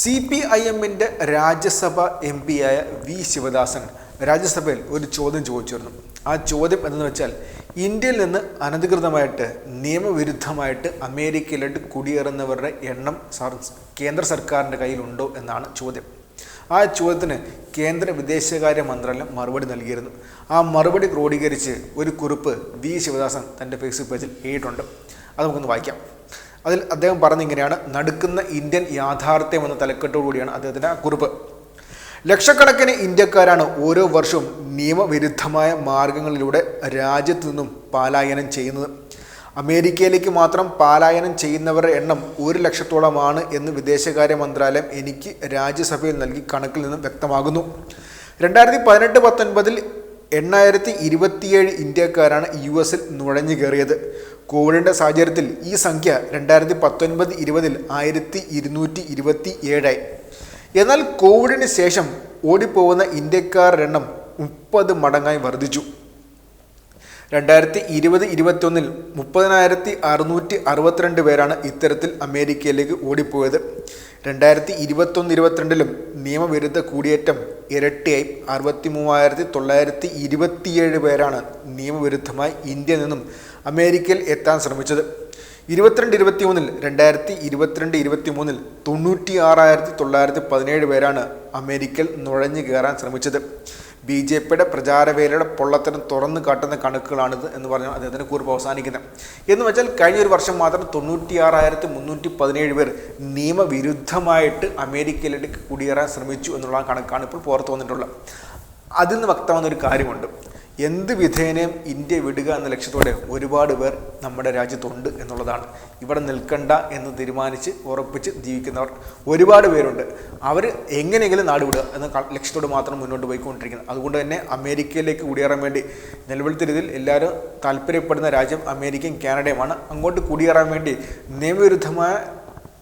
C P I എമ്മിന്റെ Rajya Sabha M പിയായ V Sivadasan രാജ്യസഭയിൽ ഒരു ചോദ്യം ചോദിച്ചിരുന്നു. ആ ചോദ്യം എന്തെന്ന് വെച്ചാൽ ഇന്ത്യയിൽ നിന്ന് അനധികൃതമായിട്ട് നിയമവിരുദ്ധമായിട്ട് അമേരിക്കയിലോട്ട് കുടിയേറുന്നവരുടെ എണ്ണം കേന്ദ്ര സർക്കാരിന്റെ കയ്യിലുണ്ടോ എന്നാണ് ചോദ്യം. ആ ചോദ്യത്തിന് കേന്ദ്ര വിദേശകാര്യ മന്ത്രാലയം മറുപടി നൽകിയിരുന്നു. ആ മറുപടി ക്രോഡീകരിച്ച് ഒരു കുറിപ്പ് വി ശിവദാസൻ തന്റെ ഫേസ്ബുക്ക് പേജിൽ എഴുതിയിട്ടുണ്ട് അത് നമുക്കൊന്ന് വായിക്കാം. അതിൽ അദ്ദേഹം പറഞ്ഞിങ്ങനെയാണ് നടക്കുന്ന ഇന്ത്യൻ യാഥാർത്ഥ്യം എന്ന തലക്കെട്ടോടുകൂടിയാണ് അദ്ദേഹത്തിന്റെ ആ കുറിപ്പ്. ലക്ഷക്കണക്കിന് ഇന്ത്യക്കാരാണ് ഓരോ വർഷവും നിയമവിരുദ്ധമായ മാർഗങ്ങളിലൂടെ രാജ്യത്തു നിന്നും പലായനം ചെയ്യുന്നത്. അമേരിക്കയിലേക്ക് മാത്രം പലായനം ചെയ്യുന്നവരുടെ എണ്ണം ഒരു ലക്ഷത്തോളമാണ് എന്ന് വിദേശകാര്യ മന്ത്രാലയം എനിക്ക് രാജ്യസഭയിൽ നൽകി കണക്കിൽ നിന്നും വ്യക്തമാകുന്നു. രണ്ടായിരത്തി പതിനെട്ട് പത്തൊൻപതിൽ എണ്ണായിരത്തി ഇരുപത്തിയേഴ് ഇന്ത്യക്കാരാണ് യു എസിൽ നുഴഞ്ഞു കയറിയത്. കോവിഡിന്റെ സാഹചര്യത്തിൽ ഈ സംഖ്യ രണ്ടായിരത്തി പത്തൊൻപത് ഇരുപതിൽ ആയിരത്തി ഇരുന്നൂറ്റി ഇരുപത്തി ഏഴായി എന്നാൽ കോവിഡിന് ശേഷം ഓടിപ്പോകുന്ന ഇന്ത്യക്കാരുടെ എണ്ണം മുപ്പത് മടങ്ങായി വർദ്ധിച്ചു. രണ്ടായിരത്തി ഇരുപത് ഇരുപത്തൊന്നിൽ മുപ്പതിനായിരത്തി അറുന്നൂറ്റി അറുപത്തിരണ്ട് പേരാണ് ഇത്തരത്തിൽ അമേരിക്കയിലേക്ക് ഓടിപ്പോയത്. രണ്ടായിരത്തി ഇരുപത്തൊന്ന് ഇരുപത്തിരണ്ടിലും നിയമവിരുദ്ധ കൂടിയേറ്റം ഇരട്ടിയായി. അറുപത്തി മൂവായിരത്തി തൊള്ളായിരത്തി ഇരുപത്തിയേഴ് പേരാണ് നിയമവിരുദ്ധമായി ഇന്ത്യയിൽ നിന്നും അമേരിക്കയിൽ എത്താൻ ശ്രമിച്ചത്. ഇരുപത്തിരണ്ട് ഇരുപത്തി മൂന്നിൽ രണ്ടായിരത്തി ഇരുപത്തിരണ്ട് ഇരുപത്തി മൂന്നിൽ തൊണ്ണൂറ്റി ആറായിരത്തി തൊള്ളായിരത്തി പതിനേഴ് പേരാണ് അമേരിക്കയിൽ നുഴഞ്ഞു കയറാൻ ശ്രമിച്ചത്. ബി ജെ പിയുടെ പ്രചാരവേലയുടെ പൊള്ളത്തരം തുറന്നു കാട്ടുന്ന കണക്കുകളാണിത് എന്ന് പറഞ്ഞാൽ അദ്ദേഹത്തിന് കുറിപ്പ് അവസാനിക്കുന്നത്. എന്ന് വെച്ചാൽ കഴിഞ്ഞ ഒരു വർഷം മാത്രം തൊണ്ണൂറ്റിയാറായിരത്തി മുന്നൂറ്റി പതിനേഴ് പേർ നിയമവിരുദ്ധമായിട്ട് അമേരിക്കയിലേക്ക് കുടിയേറാൻ ശ്രമിച്ചു എന്നുള്ള കണക്കാണ് ഇപ്പോൾ പുറത്തു വന്നിട്ടുള്ളത്. അതിൽ നിന്ന് വ്യക്തമാകുന്ന ഒരു കാര്യമുണ്ട്. എന്ത് വിധേനയും ഇന്ത്യ വിടുക എന്ന ലക്ഷ്യത്തോടെ ഒരുപാട് പേർ നമ്മുടെ രാജ്യത്തുണ്ട് എന്നുള്ളതാണ്. ഇവിടെ നിൽക്കണ്ട എന്ന് തീരുമാനിച്ച് ഉറപ്പിച്ച് ജീവിക്കുന്നവർ ഒരുപാട് പേരുണ്ട്. അവർ എങ്ങനെയെങ്കിലും നാട് വിടുക എന്ന ലക്ഷ്യത്തോട് മാത്രം മുന്നോട്ട് പോയിക്കൊണ്ടിരിക്കുന്നത്. അതുകൊണ്ട് തന്നെ അമേരിക്കയിലേക്ക് കുടിയേറാൻ വേണ്ടി നിലവിലത്തെ രീതിയിൽ എല്ലാവരും താല്പര്യപ്പെടുന്ന രാജ്യം അമേരിക്കയും കാനഡയുമാണ്. അങ്ങോട്ട് കുടിയേറാൻ വേണ്ടി നിയമവിരുദ്ധമായ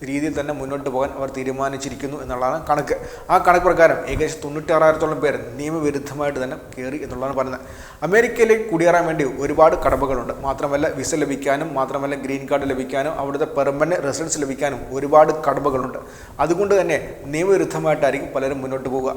രീതിയിൽ തന്നെ മുന്നോട്ട് പോകാൻ അവർ തീരുമാനിച്ചിരിക്കുന്നു എന്നുള്ളതാണ് കണക്ക്. ആ കണക്ക് പ്രകാരം ഏകദേശം തൊണ്ണൂറ്റാറായിരത്തോളം പേർ നിയമവിരുദ്ധമായിട്ട് തന്നെ കയറി എന്നുള്ളതാണ് പറയുന്നത്. അമേരിക്കയിലേക്ക് കുടിയേറാൻ വേണ്ടി ഒരുപാട് കടമ്പകളുണ്ട്. മാത്രമല്ല വിസ ലഭിക്കാനും മാത്രമല്ല ഗ്രീൻ കാർഡ് ലഭിക്കാനും അവിടുത്തെ പെർമനന്റ് റെസിഡൻസ് ലഭിക്കാനും ഒരുപാട് കടമ്പകളുണ്ട്. അതുകൊണ്ട് തന്നെ നിയമവിരുദ്ധമായിട്ടായിരിക്കും പലരും മുന്നോട്ട് പോവുക.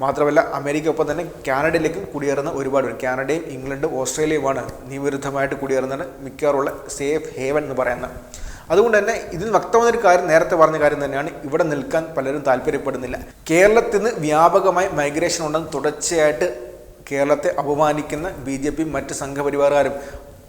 മാത്രമല്ല അമേരിക്ക ഒപ്പം തന്നെ കാനഡയിലേക്കും കുടിയേറുന്ന ഒരുപാട് കാനഡയും ഇംഗ്ലണ്ടും ഓസ്ട്രേലിയയുമാണ് നിയമവിരുദ്ധമായിട്ട് കുടിയേറുന്നതാണ് മിക്കവാറുള്ള സേഫ് ഹേവൻ എന്ന് പറയുന്നത് അതുകൊണ്ട് തന്നെ ഇതിൽ വ്യക്തമായ ഒരു കാര്യം നേരത്തെ പറഞ്ഞ കാര്യം തന്നെയാണ്. ഇവിടെ നിൽക്കാൻ പലരും താല്പര്യപ്പെടുന്നില്ല. കേരളത്തിൽ നിന്ന് വ്യാപകമായി മൈഗ്രേഷൻ ഉണ്ടെന്ന് തുടർച്ചയായിട്ട് കേരളത്തെ അപമാനിക്കുന്ന ബി ജെ പിയും മറ്റ് സംഘപരിവാറുകാരും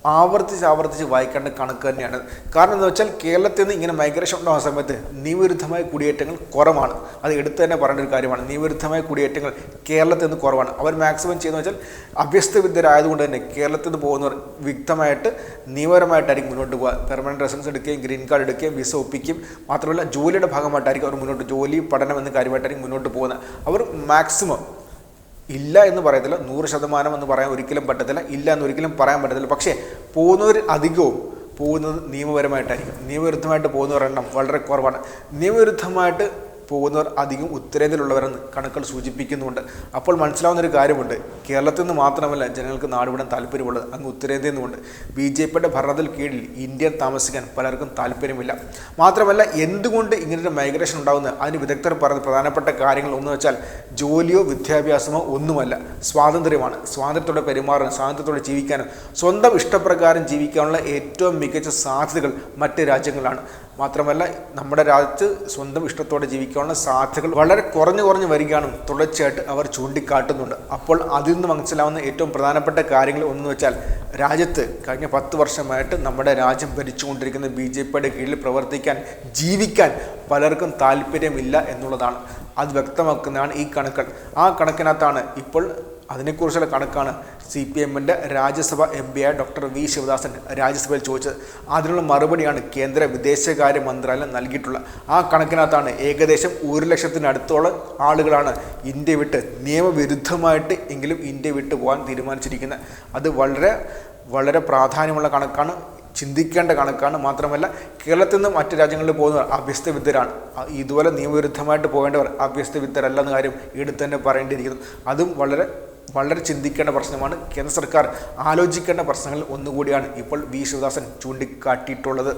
ആവർത്തിച്ച് ആവർത്തിച്ച് വായിക്കേണ്ട കണക്ക് തന്നെയാണ്. കാരണം എന്താ വെച്ചാൽ കേരളത്തിൽ നിന്ന് ഇങ്ങനെ മൈഗ്രേഷൻ ഉണ്ടാകുന്ന സമയത്ത് നിയവിരുദ്ധമായ കുടിയേറ്റങ്ങൾ കുറവാണ്. അത് എടുത്തു തന്നെ പറയേണ്ട ഒരു കാര്യമാണ്. നിയവിരുദ്ധമായ കുടിയേറ്റങ്ങൾ കേരളത്തിൽ നിന്ന് കുറവാണ്. അവർ മാക്സിമം ചെയ്യുന്ന വെച്ചാൽ അഭ്യസ്തവിദ്യരായതുകൊണ്ട് തന്നെ കേരളത്തിൽ നിന്ന് പോകുന്നവർ വ്യക്തമായിട്ട് നിയമപരമായിട്ടായിരിക്കും മുന്നോട്ട് പോകുക പെർമനന്റ് റെസിഡൻസ് എടുക്കുകയും ഗ്രീൻ കാർഡ് എടുക്കുകയും വിസ ഒപ്പിക്കും മാത്രമല്ല ജോലിയുടെ ഭാഗമായിട്ടായിരിക്കും അവർ മുന്നോട്ട് ജോലി പഠനം എന്ന കാര്യമായിട്ടായിരിക്കും മുന്നോട്ട് പോകുന്നത്. അവർ മാക്സിമം ഇല്ല എന്ന് പറയത്തില്ല. നൂറ് ശതമാനം എന്ന് പറയാൻ ഒരിക്കലും പറ്റത്തില്ല. ഇല്ല എന്ന് ഒരിക്കലും പറയാൻ പറ്റത്തില്ല. പക്ഷേ പോകുന്നവർ അധികവും പോകുന്നത് നിയമപരമായിട്ടായിരിക്കും. നിയമവിരുദ്ധമായിട്ട് പോകുന്നവരെണ്ണം വളരെ കുറവാണ്. നിയമവിരുദ്ധമായിട്ട് പോകുന്നവർ അധികം ഉത്തരേന്ത്യയിലുള്ളവരെന്ന് കണക്കുകൾ സൂചിപ്പിക്കുന്നുണ്ട് അപ്പോൾ മനസ്സിലാവുന്ന ഒരു കാര്യമുണ്ട്. കേരളത്തിൽ നിന്ന് മാത്രമല്ല ജനങ്ങൾക്ക് നാടുവിടാൻ താല്പര്യമുള്ളത് അങ്ങ് ഉത്തരേന്ത്യയിൽ നിന്നുമുണ്ട്. ബി ജെ പിയുടെ ഭരണത്തിൽ കീഴിൽ ഇന്ത്യയിൽ താമസിക്കാൻ പലർക്കും താല്പര്യമില്ല. മാത്രമല്ല എന്തുകൊണ്ട് ഇങ്ങനൊരു മൈഗ്രേഷൻ ഉണ്ടാകുന്നത് അതിന് വിദഗ്ധർ പറഞ്ഞ പ്രധാനപ്പെട്ട കാര്യങ്ങൾ ഒന്ന് വെച്ചാൽ ജോലിയോ വിദ്യാഭ്യാസമോ ഒന്നുമല്ല. സ്വാതന്ത്ര്യമാണ്. സ്വാതന്ത്ര്യത്തോടെ പെരുമാറാനും സ്വാതന്ത്ര്യത്തോടെ ജീവിക്കാനും സ്വന്തം ഇഷ്ടപ്രകാരം ജീവിക്കാനുള്ള ഏറ്റവും മികച്ച സാധ്യതകൾ മറ്റ് രാജ്യങ്ങളാണ്. മാത്രമല്ല നമ്മുടെ രാജ്യത്ത് സ്വന്തം ഇഷ്ടത്തോടെ ജീവിക്കാനുള്ള സാധ്യതകൾ വളരെ കുറഞ്ഞു കുറഞ്ഞു വരികയാണ് തുടർച്ചയായിട്ട് അവർ ചൂണ്ടിക്കാട്ടുന്നുണ്ട്. അപ്പോൾ അതിൽ നിന്ന് മനസ്സിലാവുന്ന ഏറ്റവും പ്രധാനപ്പെട്ട കാര്യങ്ങൾ ഒന്നെന്ന് വെച്ചാൽ രാജ്യത്ത് കഴിഞ്ഞ പത്ത് വർഷമായിട്ട് നമ്മുടെ രാജ്യം ഭരിച്ചുകൊണ്ടിരിക്കുന്ന ബി ജെ പിയുടെ കീഴിൽ പ്രവർത്തിക്കാൻ ജീവിക്കാൻ പലർക്കും താല്പര്യമില്ല എന്നുള്ളതാണ്. അത് വ്യക്തമാക്കുന്നതാണ് ഈ കണക്കുകൾ. ആ കണക്കിനകത്താണ് ഇപ്പോൾ അതിനെക്കുറിച്ചുള്ള കണക്കാണ് സി പി എമ്മിന്റെ രാജ്യസഭ എം പിയായ ഡോക്ടർ വി ശിവദാസൻ രാജ്യസഭയിൽ ചോദിച്ചത്. അതിനുള്ള മറുപടിയാണ് കേന്ദ്ര വിദേശകാര്യ മന്ത്രാലയം നൽകിയിട്ടുള്ളത്. ആ കണക്കിനകത്താണ് ഏകദേശം ഒരു ലക്ഷത്തിനടുത്തോളം ആളുകളാണ് ഇന്ത്യ വിട്ട് നിയമവിരുദ്ധമായിട്ട് എങ്കിലും ഇന്ത്യ വിട്ട് പോകാൻ തീരുമാനിച്ചിരിക്കുന്നത്. അത് വളരെ വളരെ പ്രാധാന്യമുള്ള കണക്കാണ്. ചിന്തിക്കേണ്ട കണക്കാണ്. മാത്രമല്ല കേരളത്തിൽ നിന്ന് മറ്റു രാജ്യങ്ങളിൽ പോകുന്നവർ അഭ്യസ്തവിദ്യരാണ് ഇതുപോലെ നിയമവിരുദ്ധമായിട്ട് പോകേണ്ടവർ അഭ്യസ്തവിദ്യരല്ല എന്ന കാര്യം എടുത്തു തന്നെ പറയേണ്ടിയിരിക്കുന്നു. അതും വളരെ വളരെ ചിന്തിക്കേണ്ട പ്രശ്നമാണ്. കേന്ദ്ര സർക്കാർ ആലോചിക്കേണ്ട പ്രശ്നങ്ങളിൽ ഒന്നുകൂടിയാണ് ഇപ്പോൾ വി ശിവദാസൻ ചൂണ്ടിക്കാട്ടിയിട്ടുള്ളത്.